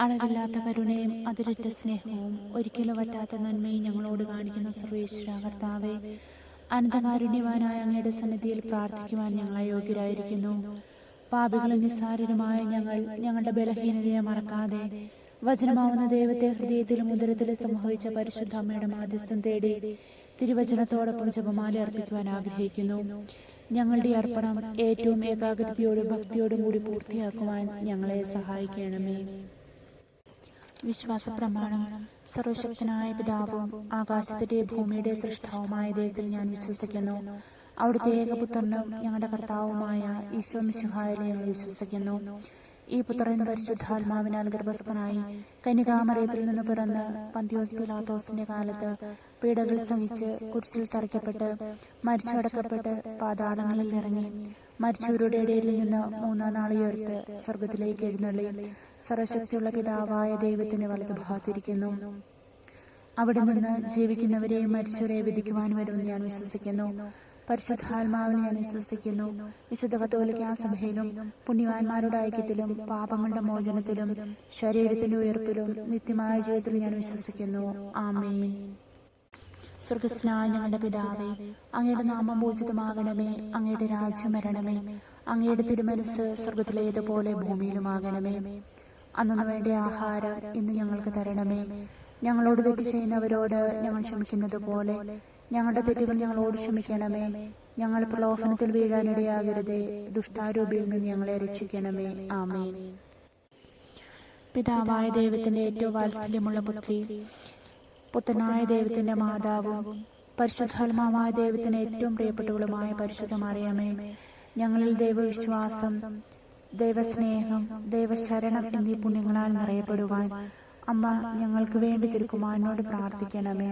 അളവില്ലാത്ത കരുണയും അതിരറ്റ സ്നേഹവും ഒരിക്കലും പറ്റാത്ത നന്മയും ഞങ്ങളോട് കാണിക്കുന്ന സർവേശ്വര കർത്താവെ അനന്തകാരുണ്യവാനായ അങ്ങയുടെ സന്നിധിയിൽ പ്രാർത്ഥിക്കുവാൻ ഞങ്ങൾ യോഗ്യരായിരിക്കുന്നു. പാപികളും നിസ്സാരരുമായ ഞങ്ങൾ ഞങ്ങളുടെ ബലഹീനതയെ മറക്കാതെ വചനമാവുന്ന ദൈവത്തെ ഹൃദയത്തിലും ഉദരത്തിലും സംഭവിച്ച പരിശുദ്ധ അമ്മയുടെ മാധ്യസ്ഥം തേടി തിരുവചനത്തോടൊപ്പം ജപമാല അർപ്പിക്കുവാൻ ആഗ്രഹിക്കുന്നു. ഞങ്ങളുടെ അർപ്പണം ഏറ്റവും ഏകാഗ്രതയോടും ഭക്തിയോടും കൂടി പൂർത്തിയാക്കുവാൻ ഞങ്ങളെ സഹായിക്കണമേ. വിശ്വാസ പ്രമാണം സർവശക്തനായ പിതാവും ആകാശത്തിന്റെ ഭൂമിയുടെ സൃഷ്ടാവുമായ ദൈവത്തിൽ ഞാൻ വിശ്വസിക്കുന്നു. അവിടുത്തെ ഏകപുത്രനും ഞങ്ങളുടെ കർത്താവുമായ ഈശോ മിശുഹായിൽ ഞങ്ങൾ വിശ്വസിക്കുന്നു. ഈ പുത്രൻ പരിശുദ്ധാത്മാവിനാൽ ഗർഭസ്ഥനായി കന്യകാമറിയത്തിൽ നിന്ന് പിറന്ന് പന്തിയോസ് പിലാത്തോസിന്റെ കാലത്ത് പീഡകൾ സഹിച്ച് കുരിശിൽ തറയ്ക്കപ്പെട്ട് മരിച്ചടക്കപ്പെട്ട് പാതാളങ്ങളിൽ ഇറങ്ങി മരിച്ചവരുടെ ഇടയിൽ നിന്ന് മൂന്നാം നാൾ സ്വർഗത്തിലേക്ക് എഴുന്നള്ളി. സർവശക്തിയുള്ള പിതാവായ ദൈവത്തിന് വലതുഭാഗത്തിരിക്കുന്നു അവിടെ നിന്ന് ജീവിക്കുന്നവരെയും മരിച്ചവരെയും വിധിക്കുവാൻ വരും ഞാൻ വിശ്വസിക്കുന്നു. പരിശുദ്ധാത്മാവിനെ ഞാൻ വിശ്വസിക്കുന്നു. വിശുദ്ധ കത്തോലിക്ക സഭയിലും പുണ്യവാന്മാരുടെ ഐക്യത്തിലും പാപങ്ങളുടെ മോചനത്തിലും ശരീരത്തിന്റെ ഉയർപ്പിലും നിത്യമായ ജീവിതത്തിൽ ഞാൻ വിശ്വസിക്കുന്നു. ആമേൻ. സ്വർഗസ്നായ ഞങ്ങളുടെ പിതാവേ അങ്ങയുടെ നാമം പൂജിതമാകണമേ അങ്ങയുടെ രാജ്യം വരണമേ അങ്ങയുടെ തിരുമനസ് സ്വർഗത്തിലേതുപോലെ ഭൂമിയിലുമാകണമേ. അന്നു വേണ്ട ആഹാരം ഇന്ന് ഞങ്ങൾക്ക് തരണമേ. ഞങ്ങളോട് തെറ്റ് ചെയ്യുന്നവരോട് ഞങ്ങൾ ക്ഷമിക്കുന്നത് പോലെ. ഞങ്ങളുടെ തെറ്റുകൾ ഞങ്ങളോട് ക്ഷമിക്കണമേ. ഞങ്ങൾ പ്രലോഭനത്തിൽ വീഴാനിടയാകരുതേ ദുഷ്ടാരൂപിയിൽ നിന്ന് ഞങ്ങളെ രക്ഷിക്കണമേ. ആമേ പിതാവായ ദൈവത്തിന്റെ ഏറ്റവും വാത്സല്യമുള്ള പുത്രി പുത്തനായ ദൈവത്തിന്റെ മാതാവും പരിശുദ്ധാത്മാവായ ദൈവത്തിന് ഏറ്റവും പ്രിയപ്പെട്ടവളുമായ പരിശുദ്ധമറിയാമേ ഞങ്ങളിൽ ദൈവവിശ്വാസം ദൈവസ്നേഹം ദൈവശരണം എന്നീ പുണ്യങ്ങളാൽ നിറയപ്പെടുവാൻ അമ്മ ഞങ്ങൾക്ക് വേണ്ടി തിരുക്കുമാരനോട് പ്രാർത്ഥിക്കണമേ.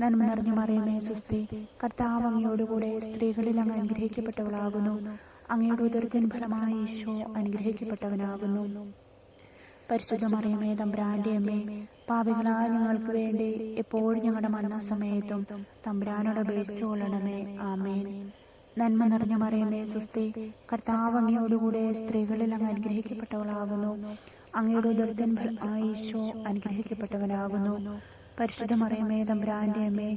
നന്മ നിറഞ്ഞു മറിയമേ സുസ്തി. കർത്താവ് അങ്ങയോടുകൂടെ സ്ത്രീകളിൽ അങ്ങ് അനുഗ്രഹിക്കപ്പെട്ടവളാകുന്നു. അങ്ങയുടെ ഉദരത്തിൻ ഫലമായി ഈശോ അനുഗ്രഹിക്കപ്പെട്ടവനാകുന്നു. പരിശുദ്ധ മറിയമേ തമ്പ്രാന്റെ അമ്മേ പാപികളായ ഞങ്ങൾക്ക് വേണ്ടി എപ്പോഴും ഞങ്ങളുടെ മരണസമയത്തും തമ്പുരാനോട് അപേക്ഷിച്ചു കൊള്ളണമേ ആമേൻ. നന്മ നിറഞ്ഞ മറിയമേ സുസ്തി കർത്താവ് അങ്ങയോടുകൂടെ സ്ത്രീകളിൽ അങ്ങ് അനുഗ്രഹിക്കപ്പെട്ടവളാകുന്നു. അങ്ങയുടെ ഫലമായി ഈശോ അനുഗ്രഹിക്കപ്പെട്ടവനാകുന്നു. പരിശുദ്ധ മറിയമേ തമ്പുരാന്റെ അമ്മേ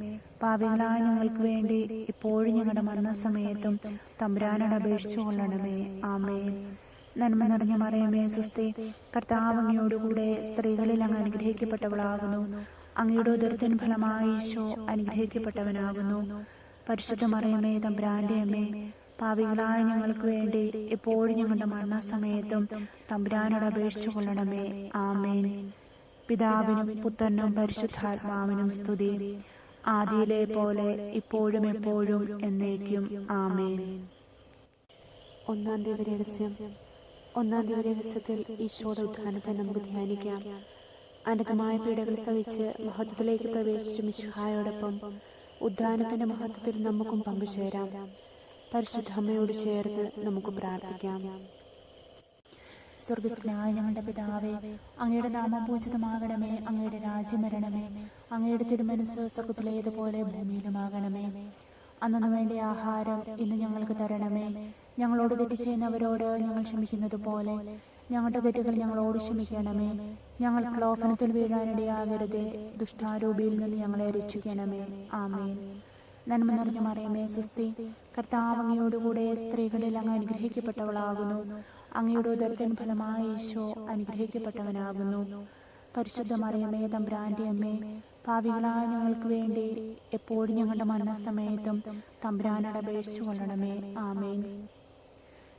പാപികളായ ഞങ്ങൾക്ക് വേണ്ടി ഇപ്പോഴും ഞങ്ങളുടെ മരണസമയത്തും തമ്പുരാനോട് അപേക്ഷിച്ചു കൊള്ളണമേ. ആമേ നന്മ നിറഞ്ഞ മറിയമേ സുസ്തി കർത്താവ് അങ്ങയോടുകൂടെ സ്ത്രീകളിൽ അങ്ങ് അനുഗ്രഹിക്കപ്പെട്ടവളാകുന്നു. അങ്ങയുടെ ഉദരത്തിൻ ഫലമായി ഈശോ അനുഗ്രഹിക്കപ്പെട്ടവനാകുന്നു. പരിശുദ്ധ മറിയമേ തമ്പുരാന്റെ അമ്മേ പാവികളായ ഞങ്ങൾക്ക് വേണ്ടി എപ്പോഴും ഞങ്ങളുടെ മരണസമയത്തും തമ്പുരാനോട് അപേക്ഷിച്ചു കൊള്ളണമേ. ആമേൻ. പിതാവിനും പുത്രനും പരിശുദ്ധാത്മാവിനും സ്തുതി. ആദിയിലെ പോലെ ഇപ്പോഴും എപ്പോഴും എന്നേക്കും. ആമേൻ. ഒന്നാം തീയതി രഹസ്യം. ഒന്നാം തീയതി രഹസ്യത്തിൽ ഈശോയുടെ ഉദ്ധാനത്തെ നമുക്ക് ധ്യാനിക്കാം. അനന്തമായ പീഡകൾ സഹിച്ച് മഹത്വത്തിലേക്ക് പ്രവേശിച്ച മിശുഹായോടൊപ്പം ഉദ്ധാനത്തിന്റെ മഹത്വത്തിൽ നമുക്കും പങ്കുചേരാം. പരിശുദ്ധമ്മയോട് ചേർന്ന് നമുക്ക് പ്രാർത്ഥിക്കാം. സ്വർഗസ്ഥനായ ഞങ്ങളുടെ പിതാവേ അങ്ങയുടെ നാമം പൂജിതമാകണമേ അങ്ങയുടെ രാജ്യം വരണമേ അങ്ങയുടെ തിരുമനസ് സ്വർഗത്തിലേതുപോലെ ഭൂമിയിലുമാകണമേ. അന്നു വേണ്ട ആഹാരം ഇന്ന് ഞങ്ങൾക്ക് തരണമേ. ഞങ്ങളോട് തെറ്റ് ചെയ്യുന്നവരോട് ഞങ്ങൾ ക്ഷമിക്കുന്നത് പോലെ ഞങ്ങളുടെ തെറ്റുകൾ ഞങ്ങളോട് ക്ഷമിക്കണമേ. ഞങ്ങൾ ക്ലോഫനത്തിൽ വീഴാനിടയാകരുതേ. ദുഷ്ടാരൂപിയിൽ നിന്ന് ഞങ്ങളെ രക്ഷിക്കണമേ. ആമേൻ. നന്മ നിറഞ്ഞ മറിയമേ സുസ്തി. കർത്താവങ്ങയോടുകൂടെ സ്ത്രീകളിൽ അങ്ങ് അനുഗ്രഹിക്കപ്പെട്ടവളാകുന്നു. അങ്ങയുടെ ഉദരത്തിൻ ഫലമായി ഈശോ അനുഗ്രഹിക്കപ്പെട്ടവനാകുന്നു. പരിശുദ്ധ മറിയമേ തമ്പ്രാന്റെ അമ്മേ പാവികളായ ഞങ്ങൾക്ക് വേണ്ടി എപ്പോഴും ഞങ്ങളുടെ മരണസമയത്തും തമ്പുരാനോട് അപേക്ഷിച്ചു കൊള്ളണമേ ആമേൻ.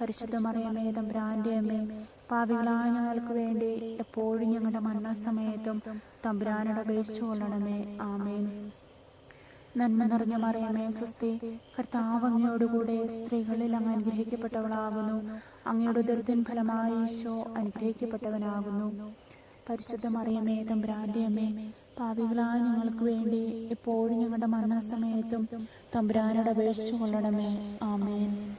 പരിശുദ്ധ മറിയമേ തമ്പുരാന്റെ അമ്മേ പാവികളായ ഞങ്ങൾക്ക് വേണ്ടി എപ്പോഴും ഞങ്ങളുടെ മരണസമയത്തും തമ്പുരാനോട് പേശു കൊള്ളണമേ. ആമേൻ. നന്മ നിറഞ്ഞ മറിയമേ സ്വസ്തി കർത്താവ് അങ്ങയോടുകൂടെ സ്ത്രീകളിൽ അങ്ങ് അനുഗ്രഹിക്കപ്പെട്ടവളാകുന്നു. അങ്ങയുടെ ദുരിതൻ ഫലമായി ഈശോ അനുഗ്രഹിക്കപ്പെട്ടവനാകുന്നു. പരിശുദ്ധ മറിയമേ തമ്പുരാന്റെ അമ്മേ പാവികളായ ഞങ്ങൾക്ക് വേണ്ടി എപ്പോഴും ഞങ്ങളുടെ മരണസമയത്തും തമ്പുരാനോട് അപേക്ഷിച്ചു കൊള്ളണമേ. ആമേൻ.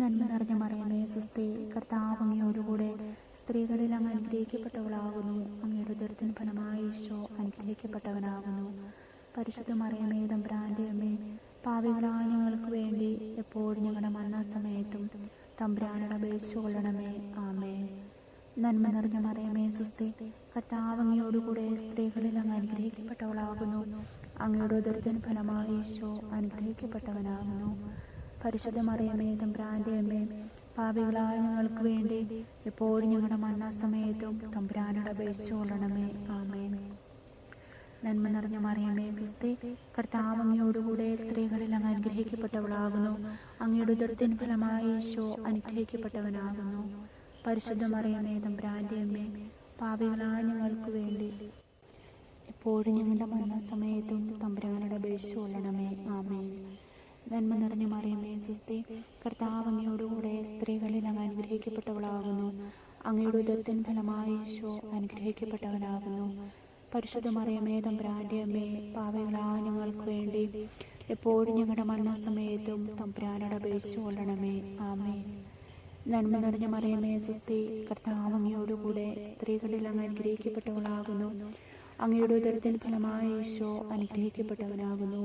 നന്മ നിറഞ്ഞ മറിയമേ സുസ്ത്രീ കർത്താവ് അങ്ങയോടുകൂടെ സ്ത്രീകളിൽ അങ്ങ് അനുഗ്രഹിക്കപ്പെട്ടവളാകുന്നു. അങ്ങയുടെ ദുരിതം ഫലമായി ഈശോ അനുഗ്രഹിക്കപ്പെട്ടവനാകുന്നു. പരിശുദ്ധ മറിയമേ തമ്പ്രാന്റെ അമ്മേ പാവികളായ ഞങ്ങൾക്ക് വേണ്ടി എപ്പോഴും ഞങ്ങളുടെ മരണസമയത്തും തമ്പുരാനോട് അപേക്ഷിച്ചു കൊള്ളണമേ. ആമേ നന്മ നിറഞ്ഞ മറിയമേ സുസ്തി കർത്താവ് അങ്ങയോടുകൂടെ സ്ത്രീകളിൽ അങ്ങ് അനുഗ്രഹിക്കപ്പെട്ടവളാകുന്നു. അങ്ങയുടെ ദുരിതം ഫലമായി ഈശോ അനുഗ്രഹിക്കപ്പെട്ടവനാകുന്നു. പരിശുദ്ധ മറിയമേ തമ്പുരാന്റെ അമ്മേ പാപികളായ ഞങ്ങൾക്ക് വേണ്ടി എപ്പോഴും ഞങ്ങളുടെ മരണസമയത്തും തമ്പുരാനോട് അപേക്ഷിച്ചുകൊള്ളണമേ ആമേ നന്മ നിറഞ്ഞ മറിയമേ സുസ്തി കർത്താവ് അങ്ങയോടുകൂടെ സ്ത്രീകളിൽ അങ്ങ് അനുഗ്രഹിക്കപ്പെട്ടവളാകുന്നു. അങ്ങയുടെ ഉദരത്തിന് ഫലമായി ഈശോ അനുഗ്രഹിക്കപ്പെട്ടവനാകുന്നു. പരിശുദ്ധ മറിയമേ തമ്പുരാന്റെ അമ്മേ പാപികളായ ഞങ്ങൾക്ക് വേണ്ടി എപ്പോഴും ഞങ്ങളുടെ മരണസമയത്തും തമ്പുരാനോട് അപേക്ഷിച്ചുകൊള്ളണമേ ആമേൻ. നന്മ നിറഞ്ഞ മറിയമേ സുസ്ഥി കർത്താവ് അങ്ങയോടുകൂടെ സ്ത്രീകളിൽ അങ്ങ് അനുഗ്രഹിക്കപ്പെട്ടവളാകുന്നു. അങ്ങയുടെ ഉദരത്തിൻ ഫലമായി ഈശോ അനുഗ്രഹിക്കപ്പെട്ടവനാകുന്നു. പരിശുദ്ധ മറിയമേ തമ്പുരാന്റെ അമ്മേ പാവകളായ ഞങ്ങൾക്ക് വേണ്ടി എപ്പോഴും ഞങ്ങളുടെ മരണസമയത്തും തമ്പുരാനോട് അപേക്ഷിച്ചു കൊള്ളണമേ. ആമേ നന്മ നിറഞ്ഞ മറിയമേ സുസ്ഥി കർത്താവ് അങ്ങയോടുകൂടെ സ്ത്രീകളിൽ അങ്ങ് അനുഗ്രഹിക്കപ്പെട്ടവളാകുന്നു. അങ്ങയുടെ ഉദരത്തിൻ ഫലമായി ഈശോ അനുഗ്രഹിക്കപ്പെട്ടവനാകുന്നു.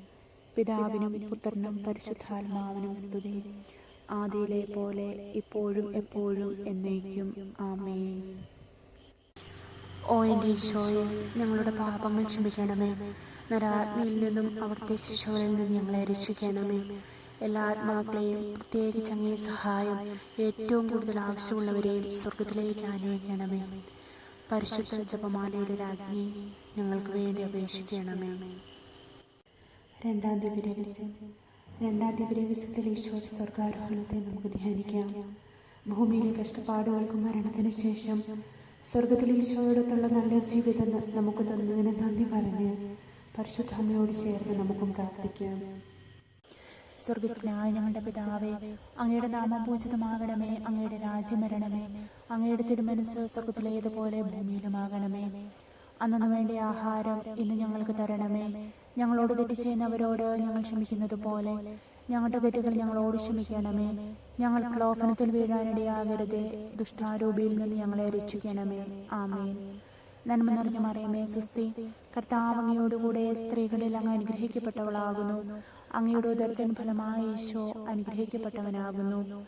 പിതാവിനും പുത്രനും പരിശുദ്ധാത്മാവിനും സ്തുതി. ആദിയിലെ പോലെ ഇപ്പോഴും എപ്പോഴും എന്നേക്കും. ആമേ ഓ എന്റെ ഈശോയെ ഞങ്ങളുടെ പാപങ്ങൾ ക്ഷമിക്കണമേ. നരാജ്ഞയിൽ നിന്നും അവിടുത്തെ ശിശുവിൽ നിന്നും ഞങ്ങളെ രക്ഷിക്കണമേ. എല്ലാ ആത്മാക്കളെയും പ്രത്യേകിച്ച് അങ്ങേ സഹായം ഏറ്റവും കൂടുതൽ ആവശ്യമുള്ളവരെയും സ്വർഗത്തിലേക്ക് ആനയിക്കണമേ. പരിശുദ്ധ ജപമാലയുടെ രാജ്ഞി ഞങ്ങൾക്ക് വേണ്ടി അപേക്ഷിക്കണമേ. രണ്ടാം ദിവ്യരഹസ്യം രണ്ടാം ദിവ്യരഹസ്യത്തിൽ ഈശോയുടെ സ്വർഗാരോഹണത്തെ നമുക്ക് ധ്യാനിക്കാം. ഭൂമിയിലെ കഷ്ടപ്പാടുകൾക്കും മരണത്തിന് ശേഷം സ്വർഗത്തിൽ ഈശോയോടൊത്തുള്ള നല്ല ജീവിതം നമുക്ക് തന്നതിന് നന്ദി പറഞ്ഞ് പരിശുദ്ധമ്മയോട് ചേർന്ന് നമുക്കും പ്രാർത്ഥിക്കാം. സ്വർഗസ്ഥനായ ഞങ്ങളുടെ പിതാവേ അങ്ങയുടെ നാമം പൂജിതമാകണമേ അങ്ങയുടെ രാജ്യം വരണമേ അങ്ങയുടെ തിരുമനസ് സ്വർഗത്തിലേതുപോലെ ഭൂമിയിലുമാകണമേ. അന്നു വേണ്ട ആഹാരം ഇന്ന് ഞങ്ങൾക്ക് തരണമേ. ഞങ്ങളോട് തെറ്റ് ചെയ്യുന്നവരോട് ഞങ്ങൾ ക്ഷമിക്കുന്നത് പോലെ. ഞങ്ങളുടെ തെറ്റുകൾ ഞങ്ങളോട് ക്ഷമിക്കണമേ. ഞങ്ങൾ ക്ലോഫനത്തിൽ വീഴാനിടയാകരുതേ ദുഷ്ടാരൂപിയിൽ നിന്ന് ഞങ്ങളെ രക്ഷിക്കണമേ. ആമേൻ. നന്മ നിറഞ്ഞ മറിയമേ സുസ്തി. കർത്താവങ്ങയോടുകൂടെ സ്ത്രീകളിൽ അങ്ങ് അനുഗ്രഹിക്കപ്പെട്ടവളാകുന്നു. അങ്ങയുടെ ഉദരത്തിൻ ഫലമായ ഈശോ അനുഗ്രഹിക്കപ്പെട്ടവനാകുന്നു.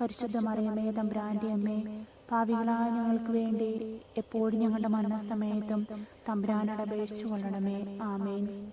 പരിശുദ്ധ മറിയമേ തമ്പ്രാന്റെ അമ്മേ. പാവികളായ ഞങ്ങൾക്ക് വേണ്ടി എപ്പോഴും ഞങ്ങളുടെ മരണസമയത്തും തമ്പ്രാനടപേക്ഷിച്ചു കൊള്ളണമേ. ആമേൻ.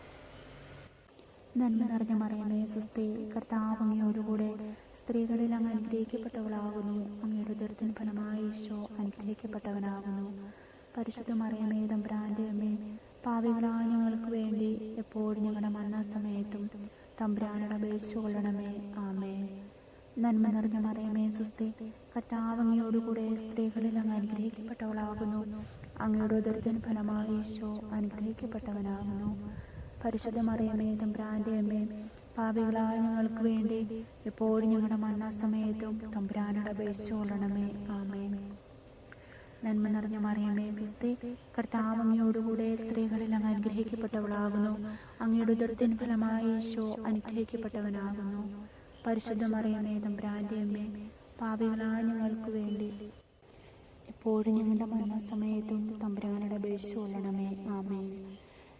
നന്മ നിറഞ്ഞ മറിയമേ സുസ്തി കർത്താവ് അങ്ങയോടുകൂടെ സ്ത്രീകളിൽ അങ്ങ് അനുഗ്രഹിക്കപ്പെട്ടവളാകുന്നു. അങ്ങയുടെ ദുരിതൻ ഫലമായി ഈശോ അനുഗ്രഹിക്കപ്പെട്ടവനാകുന്നു. പരിശുദ്ധ മറിയമേ തമ്പ്രാന്റെ അമ്മേ പാവികളായ ഞങ്ങൾക്ക് വേണ്ടി എപ്പോഴും ഞങ്ങളുടെ മരണസമയത്തും തമ്പ്രാനോട് അപേക്ഷിച്ചു കൊള്ളണമേ. ആമേ നന്മ നിറഞ്ഞ മറിയമേ സുസ്തി കർത്താവ് അങ്ങയോടുകൂടെ സ്ത്രീകളിൽ അങ്ങ് അനുഗ്രഹിക്കപ്പെട്ടവളാകുന്നു. അങ്ങയുടെ ദുരിതൻ ഫലമായി ഈശോ അനുഗ്രഹിക്കപ്പെട്ടവനാകുന്നു. പരിശുദ്ധ മറിയമേ തമ്പുരാന്റെ അമ്മേ പാപികളായ ഞങ്ങൾക്ക് വേണ്ടി എപ്പോഴും ഞങ്ങളുടെ മരണസമയത്തും തമ്പുരാനോട് അപേക്ഷിച്ചുകൊള്ളണമേ ആമേ നന്മ നിറഞ്ഞ മറിയമേ സുസ്തി കർത്താവ് അങ്ങയോടുകൂടെ സ്ത്രീകളിൽ അങ്ങ് അനുഗ്രഹിക്കപ്പെട്ടവളാകുന്നു. അങ്ങയുടെ ഉദരത്തിൻ ഫലമായി ഈശോ അനുഗ്രഹിക്കപ്പെട്ടവനാകുന്നു. പരിശുദ്ധ മറിയമേ തമ്പുരാന്റെ അമ്മേ പാപികളായ ഞങ്ങൾക്ക് വേണ്ടി എപ്പോഴും ഞങ്ങളുടെ മരണസമയത്തും തമ്പുരാനോട് അപേക്ഷിച്ചുകൊള്ളണമേ ആമേൻ.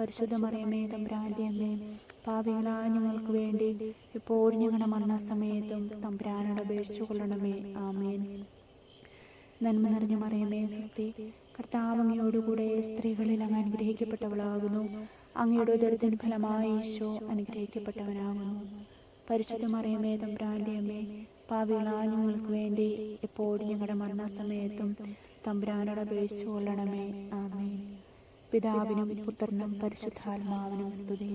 പരിശുദ്ധ മറിയമേ തമ്പുരാന്റെ അമ്മേ പാപികളായ ഞങ്ങൾക്ക് വേണ്ടി ഇപ്പോൾ ഞങ്ങളുടെ മരണസമയത്തും തമ്പുരാനോട് അപേക്ഷിച്ചു കൊള്ളണമേ. ആമേൻ. നന്മ നിറഞ്ഞ മറിയമേ സുസ്തി കർത്താവ് അങ്ങയോടുകൂടെ സ്ത്രീകളിൽ അങ്ങ് അനുഗ്രഹിക്കപ്പെട്ടവളാകുന്നു. അങ്ങയുടെ ദരിദ്രൻ ഫലമായി ഈശോ അനുഗ്രഹിക്കപ്പെട്ടവനാകുന്നു. പരിശുദ്ധ മറിയമേ തമ്പുരാന്റെ അമ്മേ പാവികളാ ഞങ്ങൾക്ക് വേണ്ടി എപ്പോഴും ഞങ്ങളുടെ മരണസമയത്തും തമ്പുരാനോട് അപേക്ഷിച്ചു കൊള്ളണമേ. ആമേൻ. പിതാവിനും പുത്രനും പരിശുദ്ധാത്മാവിനും സ്തുതി.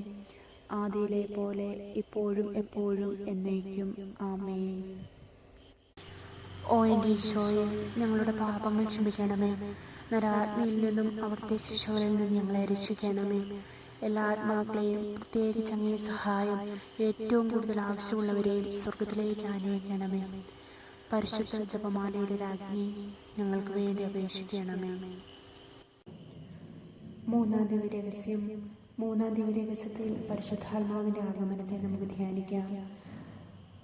ആദിയിലെ പോലെ ഇപ്പോഴും എപ്പോഴും എന്നേക്കും ആമേ ഓ എന്റെ ഈശോയെ ഞങ്ങളുടെ പാപങ്ങൾ ക്ഷമിക്കണമേ. നരാത്മയിൽ നിന്നും അവിടുത്തെ ശിശുകളിൽ നിന്നും ഞങ്ങളെ രക്ഷിക്കണമേ. എല്ലാ ആത്മാക്കളെയും പ്രത്യേകിച്ച് അങ്ങേ സഹായം ഏറ്റവും കൂടുതൽ ആവശ്യമുള്ളവരെയും സ്വർഗത്തിലേക്ക് അനുവദിക്കണമേ പരിശുദ്ധ ജപമാലയുടെ രാജ്ഞി ഞങ്ങൾക്ക് വേണ്ടി അപേക്ഷിക്കണമേ. മൂന്നാം ദിവ രഹസ്യം. മൂന്നാം ദിവ രഹസ്യത്തിൽ പരിശുദ്ധാത്മാവിന്റെ ആഗമനത്തെ നമുക്ക് ധ്യാനിക്കാം.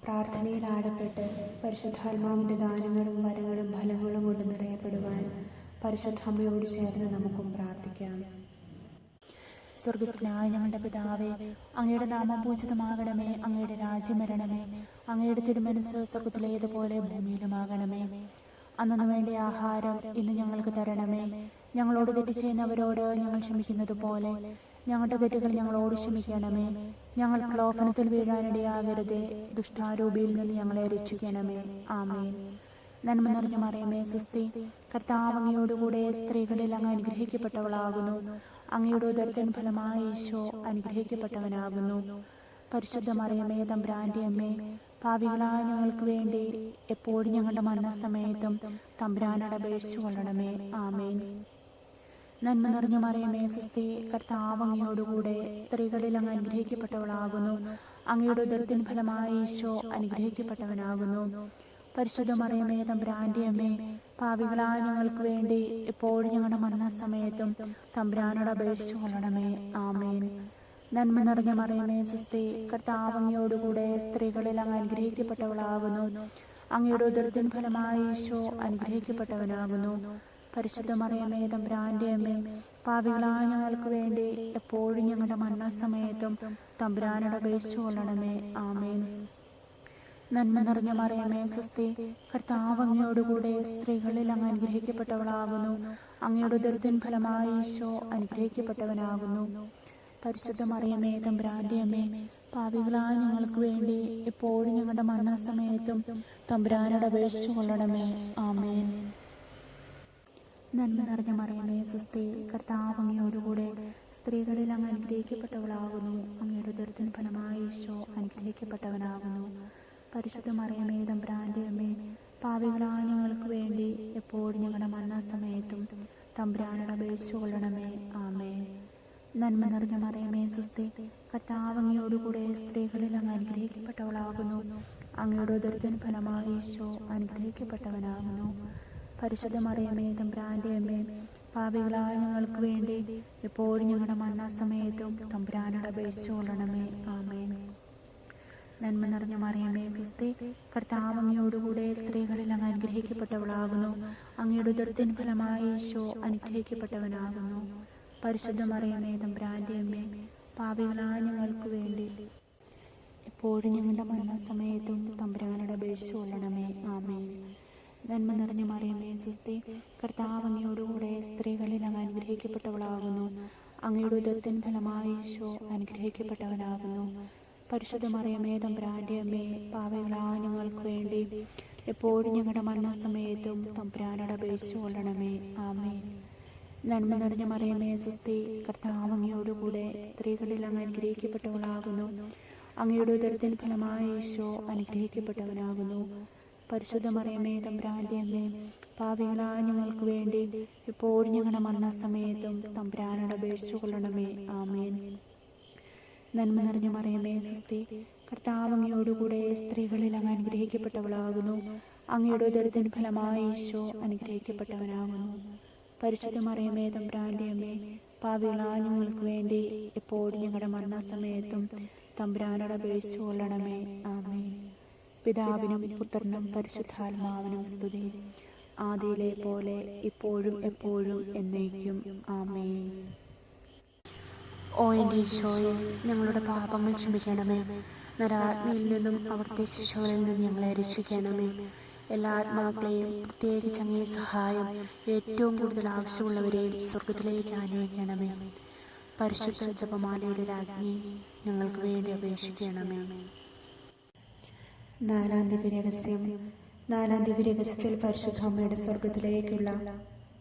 പ്രാർത്ഥനയിൽ ആടപ്പെട്ട് പരിശുദ്ധാത്മാവിന്റെ ദാനങ്ങളും വരങ്ങളും ഫലങ്ങളും കൊണ്ട് നിറയപ്പെടുവാൻ പരിശുദ്ധാമ്മയോട് ചേർന്ന് നമുക്കും പ്രാർത്ഥിക്കാം. സ്വർഗസ്ഥനായ ഞങ്ങളുടെ പിതാവേ അങ്ങയുടെ നാമം പൂജിതമാകണമേ അങ്ങയുടെ രാജ്യം വരണമേ അങ്ങയുടെ തിരുമനസ് സ്വർഗത്തിലേതുപോലെ ഭൂമിയിലുമാകണമേ. അന്നു വേണ്ട ആഹാരം ഇന്ന് ഞങ്ങൾക്ക് തരണമേ. ഞങ്ങളോട് തെറ്റ് ചെയ്യുന്നവരോട് ഞങ്ങൾ ക്ഷമിക്കുന്നത് പോലെ ഞങ്ങളുടെ തെറ്റുകൾ ഞങ്ങളോട് ക്ഷമിക്കണമേ. ഞങ്ങൾ ക്ലോഫനത്തിൽ വീഴാനിടയാകരുതേ. ദുഷ്ടാരൂപിയിൽ നിന്ന് ഞങ്ങളെ രക്ഷിക്കണമേ. ആമേൻ. നന്മ നിറഞ്ഞ മറിയമേ സുസ്തി. കർത്താവങ്ങയോടുകൂടെ സ്ത്രീകളിൽ അങ്ങ് അനുഗ്രഹിക്കപ്പെട്ടവളാകുന്നു. അങ്ങയുടെ ഉദരത്തിൻ ഫലമായ ഈശോ അനുഗ്രഹിക്കപ്പെട്ടവനാകുന്നു. പരിശുദ്ധ മറിയമേ തമ്പ്രാന്റെ അമ്മേ പാവികളായ ഞങ്ങൾക്ക് വേണ്ടി എപ്പോഴും ഞങ്ങളുടെ മരണസമയത്തും തമ്പ്രാൻ അടപേക്ഷിച്ചു കൊള്ളണമേ. ആമേൻ. നന്മ നിറഞ്ഞു മറിയമേ സുസ്തി. കർത്താവങ്ങയോടുകൂടെ സ്ത്രീകളിൽ അങ്ങ് അനുഗ്രഹിക്കപ്പെട്ടവളാകുന്നു. അങ്ങയുടെ ഉദരത്തിൻ ഫലമായി ഈശോ അനുഗ്രഹിക്കപ്പെട്ടവനാകുന്നു. പരിശുദ്ധ മറിയമേ തമ്പുരാന്റെ അമ്മേ പാവികളായ ഞങ്ങൾക്ക് വേണ്ടി എപ്പോഴും ഞങ്ങളുടെ മരണസമയത്തും തമ്പുരാനോട് അപേക്ഷിച്ചു കൊള്ളണമേ. ആമേൻ. നന്മ നിറഞ്ഞ മറിയമേ സുസ്തി. കർത്താവങ്ങയോടുകൂടെ സ്ത്രീകളിൽ അങ്ങ് അനുഗ്രഹിക്കപ്പെട്ടവളാകുന്നു. അങ്ങയുടെ ഉദരത്തിൻ ഫലമായി ഈശോ അനുഗ്രഹിക്കപ്പെട്ടവനാകുന്നു. പരിശുദ്ധ മറിയമേ തമ്പുരാന്റെ അമ്മേ പാപികളായ ഞങ്ങൾക്ക് വേണ്ടി എപ്പോഴും ഞങ്ങളുടെ മരണസമയത്തും തമ്പുരാനോട് അപേക്ഷിച്ചു കൊള്ളണമേ. ആമേൻ. നന്മ നിറഞ്ഞ മറിയമേ സുസ്തി കർത്താവങ്ങയോടുകൂടെ സ്ത്രീകളിൽ അങ്ങ് അനുഗ്രഹിക്കപ്പെട്ടവളാകുന്നു. അങ്ങയുടെ ദുരിതം ഫലമായി ഈശോ അനുഗ്രഹിക്കപ്പെട്ടവനാകുന്നു. പരിശുദ്ധ മറിയമേ തമ്പുരാന്റെ അമ്മേ പാപികളായ ഞങ്ങൾക്ക് വേണ്ടി എപ്പോഴും ഞങ്ങളുടെ മരണസമയത്തും തമ്പുരാനോട് അപേക്ഷിച്ചു കൊള്ളണമേ. ആമേൻ. നന്മ നിറഞ്ഞ മറിയമേ സുസ്തി കർത്താവ് അങ്ങയോടുകൂടെ സ്ത്രീകളിൽ അങ്ങ് അനുഗ്രഹിക്കപ്പെട്ടവളാകുന്നു. അങ്ങയുടെ ദുരിതൻ ഫലമായി ഈശോ അനുഗ്രഹിക്കപ്പെട്ടവനാകുന്നു. പരിശുദ്ധ മറിയമേ തമ്പ്രാന്റെ അമ്മേ പാവികളായ ഞങ്ങൾക്ക് വേണ്ടി എപ്പോഴും ഞങ്ങളുടെ മരണസമയത്തും തമ്പ്രാനെ അപേക്ഷിച്ചു കൊള്ളണമേ. ആമേ നന്മ നിറഞ്ഞ മറിയമേ സുസ്തി കർത്താവങ്ങയോടുകൂടെ സ്ത്രീകളിൽ അങ്ങ് അനുഗ്രഹിക്കപ്പെട്ടവളാകുന്നു. അങ്ങയുടെ ദുരിതൻ ഫലമായി ഈശോ അനുഗ്രഹിക്കപ്പെട്ടവനാകുന്നു. പരിശുദ്ധ മറിയമേ തമ്പുരാന്റെ അമ്മേ പാപികളായ ഞങ്ങൾക്ക് വേണ്ടി എപ്പോഴും ഞങ്ങളുടെ മരണസമയത്തും തമ്പുരാനോട് അപേക്ഷിച്ചു കൊള്ളണമേ. ആമേൻ. നന്മ നിറഞ്ഞ മറിയമേ സുസ്തി കർത്താവ് അങ്ങയോടുകൂടെ സ്ത്രീകളിൽ അങ്ങ് അനുഗ്രഹിക്കപ്പെട്ടവളാകുന്നു. അങ്ങയുടെ ഉദരത്തിൻ ഫലമായി ഈശോ അനുഗ്രഹിക്കപ്പെട്ടവനാകുന്നു. പരിശുദ്ധ മറിയമേ തമ്പുരാന്റെ അമ്മേ പാപികളായ ഞങ്ങൾക്ക് വേണ്ടി എപ്പോഴും ഞങ്ങളുടെ മരണസമയത്തും തമ്പുരാനോട് അപേക്ഷിച്ചു കൊള്ളണമേ. ആമേൻ. നന്മ നിറഞ്ഞ മറിയമേ സുസ്തി കർത്താവ് അങ്ങയോടുകൂടെ സ്ത്രീകളിൽ അങ്ങ് അനുഗ്രഹിക്കപ്പെട്ടവളാകുന്നു. അങ്ങയുടെ ഉദരത്തിൻ ഫലമായി ഈശോ അനുഗ്രഹിക്കപ്പെട്ടവനാകുന്നു. പരിശുദ്ധ മറിയമേ തമ്പ്രാന്റെ അമ്മേ പാവകളാ ഞങ്ങൾക്ക് വേണ്ടി എപ്പോഴും ഞങ്ങളുടെ മരണസമയത്തും തമ്പ്രാനോട് അപേക്ഷിച്ചു കൊള്ളണമേ. ആമേ നന്മ നിറഞ്ഞ മറിയമേ സുസ്തി കർത്താവ് അങ്ങയോടുകൂടെ സ്ത്രീകളിൽ അങ്ങ് അനുഗ്രഹിക്കപ്പെട്ടവളാകുന്നു. അങ്ങയുടെ ഉദരത്തിൻ ഫലമായി ഈശോ അനുഗ്രഹിക്കപ്പെട്ടവനാകുന്നു. പരിശുദ്ധ മറിയമേ തമ്പുരാന്റെ അമ്മേ ഞങ്ങൾക്ക് വേണ്ടി ഇപ്പോൾ ഞങ്ങളുടെ മരണസമയത്തും തമ്പുരാനോട് അപേക്ഷിച്ചു കൊള്ളണമേ. ആമേൻ. നന്മ നിറഞ്ഞ മറിയമേ സുസ്തി കർത്താവ് അങ്ങയോടുകൂടെ സ്ത്രീകളിൽ അങ്ങ് അനുഗ്രഹിക്കപ്പെട്ടവളാകുന്നു. അങ്ങയുടെ ഉദരത്തിന് ഫലമായി ഈശോ അനുഗ്രഹിക്കപ്പെട്ടവനാകുന്നു. പരിശുദ്ധ മറിയമേ തമ്പുരാന്റെ അമ്മേ ഞങ്ങൾക്ക് വേണ്ടി എപ്പോഴും ഞങ്ങളുടെ മരണസമയത്തും തമ്പുരാനോട് അപേക്ഷിച്ചു കൊള്ളണമേ. ആമേൻ. പിതാവിനും പുത്രനും പരിശുദ്ധാത്മാവിനും സ്തുതി. ആദിയിലെ പോലെ ഇപ്പോഴും എപ്പോഴും എന്നേക്കും ആമേ ഓ എന്റെ ഈശോയെ ഞങ്ങളുടെ പാപങ്ങൾ ക്ഷമിക്കണമേ. നരാജ്ഞയിൽ നിന്നും അവിടുത്തെ ശിശുകളിൽ നിന്നും ഞങ്ങളെ രക്ഷിക്കണമേ. എല്ലാ ആത്മാക്കളെയും പ്രത്യേകിച്ച് അങ്ങേ സഹായം ഏറ്റവും കൂടുതൽ ആവശ്യമുള്ളവരെയും സ്വർഗത്തിലേക്ക് ആനയിക്കണമേ. പരിശുദ്ധ ജപമാലയുടെ രാജ്ഞി ഞങ്ങൾക്ക് വേണ്ടി അപേക്ഷിക്കണമേ. നാലാം ദിവ്യ രഹസ്യം. നാലാം ദിവ്യ രഹസ്യത്തിൽ പരിശുദ്ധ അമ്മയുടെ സ്വർഗത്തിലേക്കുള്ള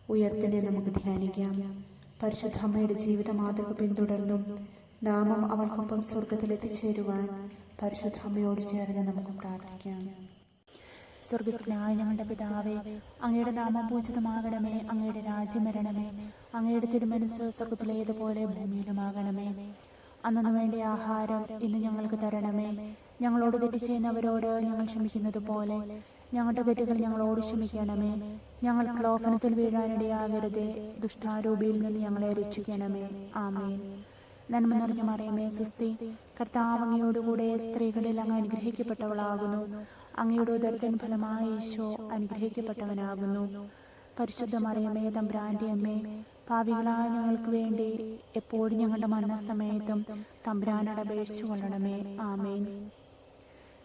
ഉയർപ്പിനെ നമുക്ക് ധ്യാനിക്കാം. പരിശുദ്ധ അമ്മയുടെ ജീവിത മാതൃക പിന്തുടർന്നും നാമം അവൾക്കൊപ്പം സ്വർഗത്തിൽ എത്തിച്ചേരുവാൻ പരിശുദ്ധ അമ്മയോട് ചേർന്ന് നമുക്ക് പ്രാർത്ഥിക്കാം. സ്വർഗസ്ഥനായ ഞങ്ങളുടെ പിതാവേ അങ്ങയുടെ നാമം പൂജിതമാകണമേ അങ്ങയുടെ രാജ്യം വരണമേ അങ്ങയുടെ തിരുമനസ് സ്വർഗത്തിലേതുപോലെ ഭൂമിയിലുമാകണമേ. അന്നു വേണ്ടിയ ആഹാരം ഇന്ന് ഞങ്ങൾക്ക് തരണമേ. ഞങ്ങളോട് തെറ്റ് ചെയ്യുന്നവരോട് ഞങ്ങൾ ക്ഷമിക്കുന്നത് പോലെ ഞങ്ങളുടെ തെറ്റുകൾ ഞങ്ങളോട് ക്ഷമിക്കണമേ. ഞങ്ങൾ ക്ലോഫനത്തിൽ വീഴാനിടയാകരുതേ. ദുഷ്ടാരൂപിയിൽ നിന്ന് ഞങ്ങളെ രക്ഷിക്കണമേ. ആമേൻ. നന്മ നിറഞ്ഞ മറിയമേ സുസ്തി. കർത്താവങ്ങയോടുകൂടെ സ്ത്രീകളിൽ അങ്ങ് അനുഗ്രഹിക്കപ്പെട്ടവളാകുന്നു. അങ്ങയുടെ ഉദരത്തിൻ ഫലമായി ഈശോ അനുഗ്രഹിക്കപ്പെട്ടവനാകുന്നു. പരിശുദ്ധ മറിയമേ തമ്പുരാന്റെ അമ്മേ പാവികളായ ഞങ്ങൾക്ക് വേണ്ടി എപ്പോഴും ഞങ്ങളുടെ മരണസമയത്തും തമ്പ്രാനോട് അപേക്ഷിച്ചു കൊള്ളണമേ. ആമേൻ.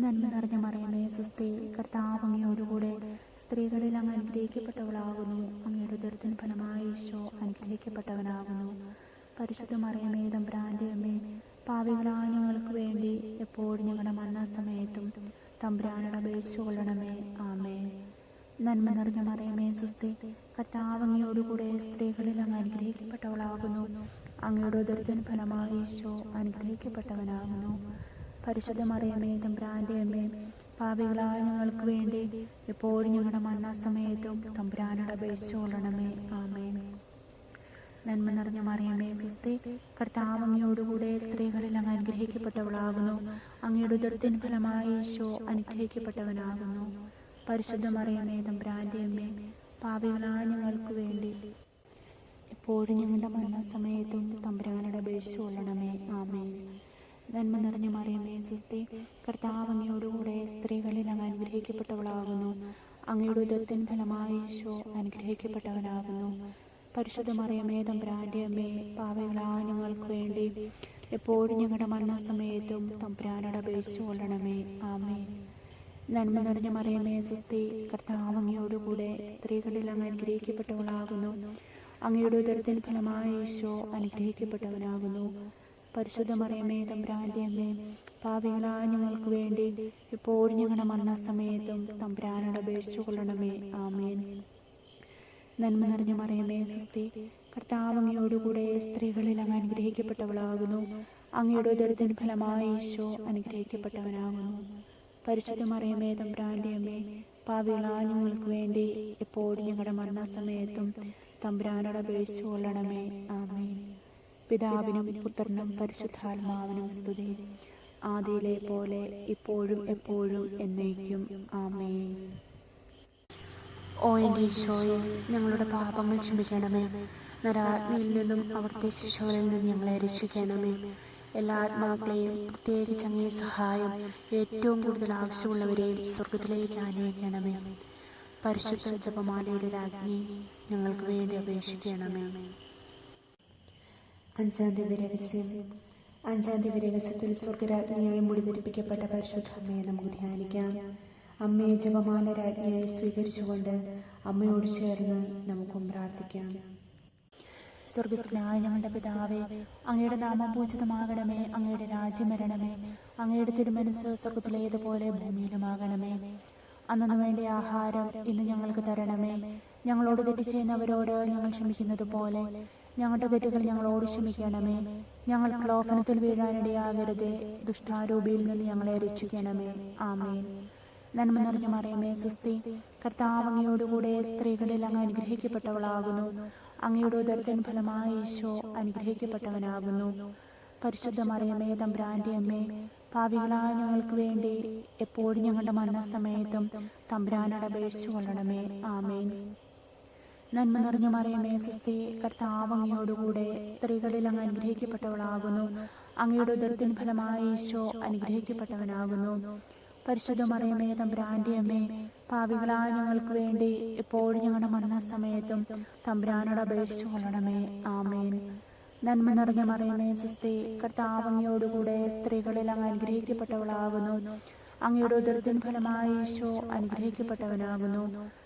നന്മ നിറഞ്ഞ മറിയമേ സുസ്ത്രീ കർത്താവ് അങ്ങയോടുകൂടെ സ്ത്രീകളിൽ അങ്ങ് അനുഗ്രഹിക്കപ്പെട്ടവളാകുന്നു. അങ്ങയുടെ ദുരിതം ഫലമായി ഈശോ അനുഗ്രഹിക്കപ്പെട്ടവനാകുന്നു. പരിശുദ്ധ മറിയമേ തമ്പ്രാന്റെ അമ്മേ വേണ്ടി എപ്പോഴും ഞങ്ങളുടെ മരണസമയത്തും തമ്പ്രാനോട് അപേക്ഷിച്ചു കൊള്ളണമേ. ആമേ നന്മ നിറഞ്ഞ മറിയമേ സുസ്ത്രീ കർത്താവ് അങ്ങയോടുകൂടെ സ്ത്രീകളിൽ അങ്ങ് അനുഗ്രഹിക്കപ്പെട്ടവളാകുന്നു. അങ്ങയുടെ ദുരിതം ഫലമായി ഈശോ അനുഗ്രഹിക്കപ്പെട്ടവനാകുന്നു. പരിശുദ്ധ മറിയമേ തമ്പുരാന്റെ അമ്മേ പാപികളായ ഞങ്ങൾക്ക് വേണ്ടി എപ്പോഴും ഞങ്ങളുടെ മരണസമയത്തും തമ്പുരാനോട് അപേക്ഷിച്ചു കൊള്ളണമേ. ആമേൻ. നന്മ നിറഞ്ഞ മറിയമേ സുസ്തി കർത്താവ് അങ്ങയോടുകൂടെ സ്ത്രീകളിൽ അങ്ങ് അനുഗ്രഹിക്കപ്പെട്ടവളാകുന്നു. അങ്ങയുടെ ഉദരത്തിന് ഫലമായി ഈശോ അനുഗ്രഹിക്കപ്പെട്ടവനാകുന്നു. പരിശുദ്ധ മറിയമേ തമ്പുരാന്റെ അമ്മേ പാപികളായ ഞങ്ങൾക്ക് വേണ്ടി എപ്പോഴും ഞങ്ങളുടെ മരണസമയത്തും തമ്പുരാനോട് അപേക്ഷിച്ചു കൊള്ളണമേ. ആമേൻ. നന്മ നിറഞ്ഞ മറിയമേ സുസ്ഥി കർത്താവ് അങ്ങയോടുകൂടെ സ്ത്രീകളിൽ അങ്ങ് അനുഗ്രഹിക്കപ്പെട്ടവളാകുന്നു. അങ്ങയുടെ ഉദരത്തിൻ ഫലമായി ഈശോ അനുഗ്രഹിക്കപ്പെട്ടവനാകുന്നു. പരിശുദ്ധ മറിയമേ തമ്പുരാന്റെ അമ്മേ പാവകളായ ഞങ്ങൾക്ക് വേണ്ടി എപ്പോഴും ഞങ്ങളുടെ മരണസമയത്തും തമ്പുരാനോട് അപേക്ഷിച്ചു കൊള്ളണമേ. ആമേ നന്മ നിറഞ്ഞ മറിയമേ സുസ്ഥി കർത്താവ് അങ്ങയോടുകൂടെ സ്ത്രീകളിൽ അങ്ങ് അനുഗ്രഹിക്കപ്പെട്ടവളാകുന്നു. അങ്ങയുടെ ഉദരത്തിൻ ഫലമായി ഈശോ അനുഗ്രഹിക്കപ്പെട്ടവനാകുന്നു. പരിശുദ്ധ മറിയമേ തമ്പുരാന്റെ അമ്മേ പാപികളായ ഞങ്ങൾക്ക് വേണ്ടി ഇപ്പോൾ ഞങ്ങളുടെ മരണസമയത്തും തമ്പുരാനോട് അപേക്ഷിച്ചു കൊള്ളണമേ. ആമേൻ. നന്മ നിറഞ്ഞ മറിയമേ സുസ്തി കർത്താവ് അങ്ങയോടുകൂടെ സ്ത്രീകളിൽ അങ്ങ് അനുഗ്രഹിക്കപ്പെട്ടവളാകുന്നു. അങ്ങയുടെ ഉദരത്തിൻ ഫലമായി ഈശോ അനുഗ്രഹിക്കപ്പെട്ടവനാകുന്നു. പരിശുദ്ധ മറിയമേ തമ്പുരാന്റെ അമ്മേ പാവികളാ ഞങ്ങൾക്ക് വേണ്ടി എപ്പോഴും ഞങ്ങളുടെ മരണസമയത്തും തമ്പുരാനോട് അപേക്ഷിച്ചു കൊള്ളണമേ. ആമേൻ. പിതാവിനും പുത്രനും പരിശുദ്ധാത്മാവിനും സ്തുതി. ആദിയിലെ പോലെ ഇപ്പോഴും എപ്പോഴും എന്നേക്കും ആമേ ഓ എന്റെ ഈശോയെ ഞങ്ങളുടെ പാപങ്ങൾ ക്ഷമിക്കണമേ. നരാത്മയിൽ നിന്നും അവിടുത്തെ ശിശുകളിൽ നിന്നും ഞങ്ങളെ രക്ഷിക്കണമേ. എല്ലാ ആത്മാക്കളെയും പ്രത്യേകിച്ച് അങ്ങേ സഹായം ഏറ്റവും കൂടുതൽ ആവശ്യമുള്ളവരെയും സ്വർഗത്തിലേക്ക് ആനയിക്കണമേ. പരിശുദ്ധ ജപമാലയുടെ രാജ്ഞി ഞങ്ങൾക്ക് വേണ്ടി അപേക്ഷിക്കണമേ. അഞ്ചാം തീയതി രഹസ്യം. അഞ്ചാം തീയതി രഹസ്യത്തിൽ സ്വർഗരാജ്ഞിയായി മുടിധരിപ്പിക്കപ്പെട്ട പരിശുദ്ധമ്മയെ നമുക്ക് ധ്യാനിക്കാം. അമ്മയെ ജപമാല രാജ്ഞിയായി സ്വീകരിച്ചുകൊണ്ട് അമ്മയോട് ചേർന്ന് നമുക്കും പ്രാർത്ഥിക്കാം. സ്വർഗസ്ഥനായ ഞങ്ങളുടെ പിതാവേ അങ്ങയുടെ നാമം പൂജിതമാകണമേ അങ്ങയുടെ രാജ്യം വരണമേ അങ്ങയുടെ തിരുമനസ് സ്വർഗത്തിലേതുപോലെ ഭൂമിയിലുമാകണമേ. അന്നു വേണ്ട ആഹാരം ഇന്ന് ഞങ്ങൾക്ക് തരണമേ. ഞങ്ങളോട് തെറ്റ് ചെയ്യുന്നവരോട് ഞങ്ങൾ ക്ഷമിക്കുന്നത് പോലെ ഞങ്ങളുടെ തെറ്റുകൾ ഞങ്ങളോട് ക്ഷമിക്കണമേ. ഞങ്ങൾ ക്ലോഫനത്തിൽ വീഴാനിടയാകരുത്. ദുഷ്ടാരൂപിയിൽ നിന്ന് ഞങ്ങളെ രക്ഷിക്കണമേ. ആമേൻ. നന്മ നിറഞ്ഞ മറിയമേ സുസ്തി കർത്താവങ്ങയോടുകൂടെ സ്ത്രീകളിൽ അങ്ങ് അനുഗ്രഹിക്കപ്പെട്ടവളാകുന്നു. അങ്ങയുടെ ഉദരത്തിൻ ഫലമായ ഈശോ അനുഗ്രഹിക്കപ്പെട്ടവനാകുന്നു. പരിശുദ്ധ മറിയമേ തമ്പ്രാന്റെ അമ്മേ പാവികളായ ഞങ്ങൾക്ക് വേണ്ടി എപ്പോഴും ഞങ്ങളുടെ മരണസമയത്തും തമ്പ്രാനോട് അപേക്ഷിച്ചു കൊള്ളണമേ ആമേൻ. നന്മ നിറഞ്ഞു മറിയമേ സുസ്തി. കർത്താവങ്ങയോടുകൂടെ സ്ത്രീകളിൽ അങ്ങ് അനുഗ്രഹിക്കപ്പെട്ടവളാകുന്നു. അങ്ങയുടെ ഉദരത്തിൻ ഫലമായി ഈശോ അനുഗ്രഹിക്കപ്പെട്ടവനാകുന്നു. പരിശുദ്ധ മറിയമേ തമ്പുരാന്റെ അമ്മേ പാവികളായ ഞങ്ങൾക്ക് വേണ്ടി എപ്പോഴും ഞങ്ങളുടെ മരണസമയത്തും തമ്പുരാനോട് അപേക്ഷിച്ചു കൊള്ളണമേ. ആമേൻ. നന്മ നിറഞ്ഞ മറിയമേ സുസ്തി. കർത്താവങ്ങയോടുകൂടെ സ്ത്രീകളിൽ അങ്ങ് അനുഗ്രഹിക്കപ്പെട്ടവളാകുന്നു. അങ്ങയുടെ ഉദരത്തിൻ ഫലമായി ഈശോ അനുഗ്രഹിക്കപ്പെട്ടവനാകുന്നു.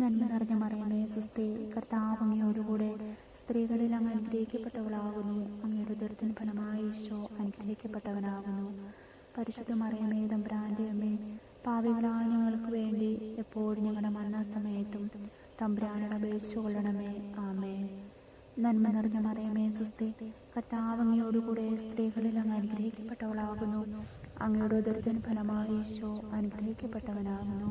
നന്മ നിറഞ്ഞ മറിയമേ സുസ്തി കർത്താവ് അങ്ങയോടുകൂടെ സ്ത്രീകളിൽ അങ്ങ് അനുഗ്രഹിക്കപ്പെട്ടവളാകുന്നു. അങ്ങയുടെ ഉദരത്തിൻ ഫലമായി ഈശോ അനുഗ്രഹിക്കപ്പെട്ടവനാകുന്നു. പരിശുദ്ധ മറിയമേ തമ്പ്രാന്റെ അമ്മേ പാവികളായ ഞങ്ങൾക്ക് വേണ്ടി എപ്പോഴും ഞങ്ങളുടെ മരണസമയത്തും തമ്പ്രാനോട് അപേക്ഷിച്ചു കൊള്ളണമേ. ആമേ നന്മ നിറഞ്ഞ മറിയമേ സുസ്തി കർത്താവ് അങ്ങയോടുകൂടെ സ്ത്രീകളിൽ അങ്ങ് അനുഗ്രഹിക്കപ്പെട്ടവളാകുന്നു. അങ്ങയുടെ ഉദരത്തിന് ഫലമായി ഈശോ അനുഗ്രഹിക്കപ്പെട്ടവനാകുന്നു.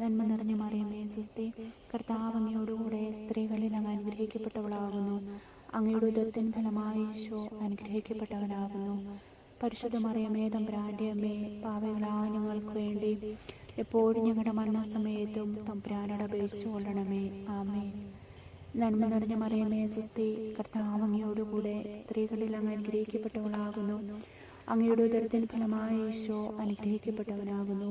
നന്മ നിറഞ്ഞ മറിയമേ സുസ്ഥി കർത്താവ് അങ്ങയോടുകൂടെ സ്ത്രീകളിൽ അങ്ങ് അനുഗ്രഹിക്കപ്പെട്ടവളാകുന്നു. അങ്ങയുടെ ഉദരത്തിൻ ഫലമായി ഈശോ അനുഗ്രഹിക്കപ്പെട്ടവനാകുന്നു. പരിശുദ്ധ മറിയമേ തമ്പുരാന്റെ അമ്മേ പാവകളായ ഞങ്ങൾക്ക് വേണ്ടി എപ്പോഴും ഞങ്ങളുടെ മരണസമയത്തും തമ്പുരാനോട് അപേക്ഷിച്ചു കൊള്ളണമേ. ആമേ നന്മ നിറഞ്ഞ മറിയമേ സുസ്തി കർത്താവ് അങ്ങയോടുകൂടെ സ്ത്രീകളിൽ അങ്ങ് അനുഗ്രഹിക്കപ്പെട്ടവളാകുന്നു. അങ്ങയുടെ ഉദരത്തിൻ ഫലമായി ഈശോ അനുഗ്രഹിക്കപ്പെട്ടവനാകുന്നു.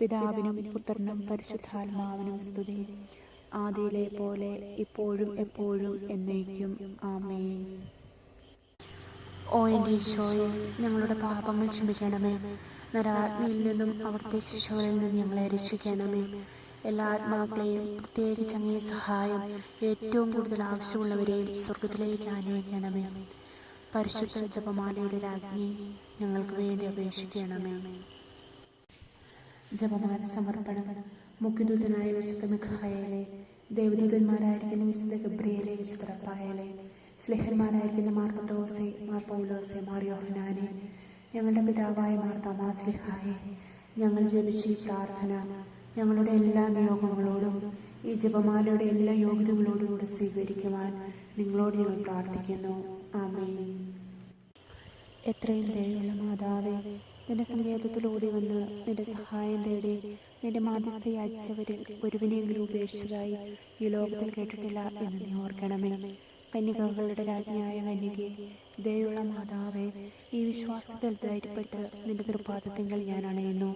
പിതാവിനും പുത്രനും പരിശുദ്ധാത്മാവിനും സ്തുതി. ആദിയിലെ പോലെ ഇപ്പോഴും എപ്പോഴും എന്നേക്കും. ആമേ ഓ എന്റെ ഈശോയെ ഞങ്ങളുടെ പാപങ്ങൾ ക്ഷമിക്കണമേ. നരാത്മയിൽ നിന്നും അവിടുത്തെ ശിശുവിൽ നിന്നും ഞങ്ങളെ രക്ഷിക്കണമേ. എല്ലാ ആത്മാക്കളെയും പ്രത്യേകിച്ച് അങ്ങേ സഹായം ഏറ്റവും കൂടുതൽ ആവശ്യമുള്ളവരെയും സ്വർഗത്തിലേക്ക് ആനയിക്കണമേ. പരിശുദ്ധ ജപമാലയുടെ രാജ്ഞി ഞങ്ങൾക്ക് വേണ്ടി അപേക്ഷിക്കണമേ. ജപമാല സമർപ്പണം. മുഖ്യദൂതനായ വിശുദ്ധ മിഖായലെ ദേവദൂതന്മാരായിരിക്കുന്ന വിശുദ്ധ ഗബ്രിയലെ വിശുദ്ധ റപ്പായലെ സ്ലിഹന്മാരായിരിക്കുന്ന മാർപ്പത്തോസെ മാർ പൗലോസെ ഞങ്ങളുടെ പിതാവായ മാർ സ്ലിഹായെ ഞങ്ങൾ ജപിച്ച ഈ പ്രാർത്ഥന ഞങ്ങളുടെ എല്ലാ നിയോഗങ്ങളോടും ഈ ജപമാലയുടെ എല്ലാ യോഗ്യതകളോടും കൂടെ സ്വീകരിക്കുവാൻ നിങ്ങളോട് ഞങ്ങൾ പ്രാർത്ഥിക്കുന്നു. ആമേ എത്രയും ദയുള്ള മാതാവേ നിന്റെ സങ്കേതത്തിൽ ഓടി വന്ന് നിന്റെ സഹായം തേടി നിന്റെ മാധ്യസ്ഥ യാചിച്ചവരിൽ ഒരുവിനെങ്കിലും ഉപേക്ഷിച്ചതായി ഈ ലോകത്തിൽ കേട്ടിട്ടില്ല എന്ന് നീ ഓർക്കണമേ. കന്യകകളുടെ രാജ്ഞിയായ കന്യകെ ദയുള്ള മാതാവേ ഈ വിശ്വാസത്തിൽ ധൈര്യപ്പെട്ട് നിന്റെ തൃപ്പാദത്തിങ്കൽ ഞാൻ അണയുന്നു.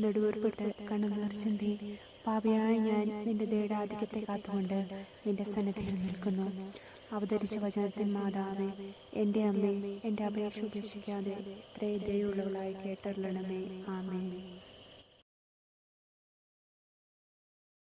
നെടുവേർപ്പെട്ട് കണ്ണുനീർ ചിന്തി പാപിയായ ഞാൻ നിന്റെ ദേടാധിക്യത്തെ കാത്തുകൊണ്ട് നിന്റെ സന്നിധിയിൽ നിൽക്കുന്നു. അവതരിച്ച വചനത്തിൻ മാതാവേ എന്റെ അമ്മേ എന്റെ അപേക്ഷ ഉപേക്ഷിക്കാതെ ഇത്രയും ദയുള്ളവളായി കേട്ടറിയണമേ. ആമേ